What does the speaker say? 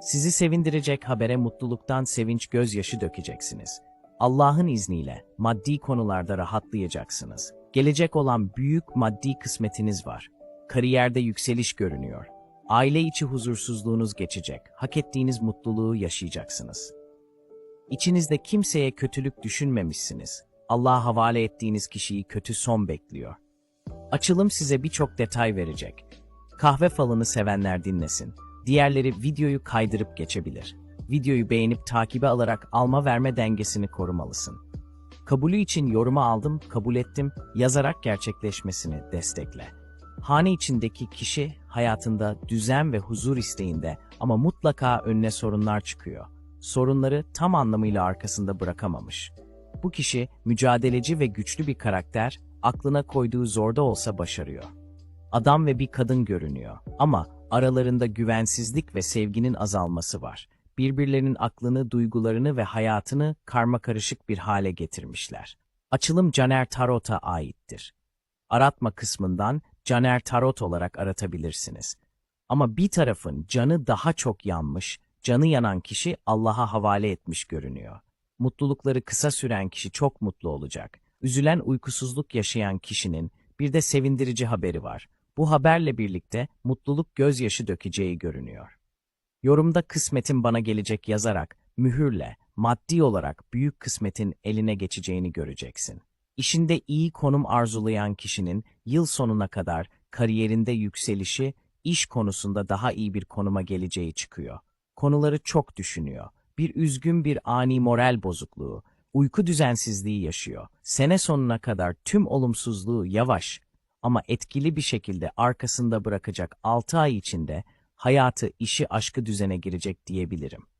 Sizi sevindirecek habere mutluluktan sevinç gözyaşı dökeceksiniz. Allah'ın izniyle maddi konularda rahatlayacaksınız. Gelecek olan büyük maddi kısmetiniz var. Kariyerde yükseliş görünüyor. Aile içi huzursuzluğunuz geçecek. Hak ettiğiniz mutluluğu yaşayacaksınız. İçinizde kimseye kötülük düşünmemişsiniz. Allah'a havale ettiğiniz kişiyi kötü son bekliyor. Açılım size birçok detay verecek. Kahve falını sevenler dinlesin. Diğerleri videoyu kaydırıp geçebilir. Videoyu beğenip takibe alarak alma verme dengesini korumalısın. Kabulü için yoruma aldım, kabul ettim, yazarak gerçekleşmesini destekle. Hane içindeki kişi hayatında düzen ve huzur isteğinde ama mutlaka önüne sorunlar çıkıyor. Sorunları tam anlamıyla arkasında bırakamamış. Bu kişi mücadeleci ve güçlü bir karakter, aklına koyduğu zorda olsa başarıyor. Adam ve bir kadın görünüyor ama aralarında güvensizlik ve sevginin azalması var. Birbirlerinin aklını, duygularını ve hayatını karma karışık bir hale getirmişler. Açılım Caner Tarot'a aittir. Aratma kısmından Caner Tarot olarak aratabilirsiniz. Ama bir tarafın canı daha çok yanmış, canı yanan kişi Allah'a havale etmiş görünüyor. Mutlulukları kısa süren kişi çok mutlu olacak. Üzülen uykusuzluk yaşayan kişinin bir de sevindirici haberi var. Bu haberle birlikte mutluluk gözyaşı dökeceği görünüyor. Yorumda kısmetin bana gelecek yazarak mühürle maddi olarak büyük kısmetin eline geçeceğini göreceksin. İşinde iyi konum arzulayan kişinin yıl sonuna kadar kariyerinde yükselişi, iş konusunda daha iyi bir konuma geleceği çıkıyor. Konuları çok düşünüyor. Bir üzgün bir ani moral bozukluğu, uyku düzensizliği yaşıyor. Sene sonuna kadar tüm olumsuzluğu yavaş ama etkili bir şekilde arkasında bırakacak 6 ay içinde hayatı, işi, aşkı düzene girecek diyebilirim.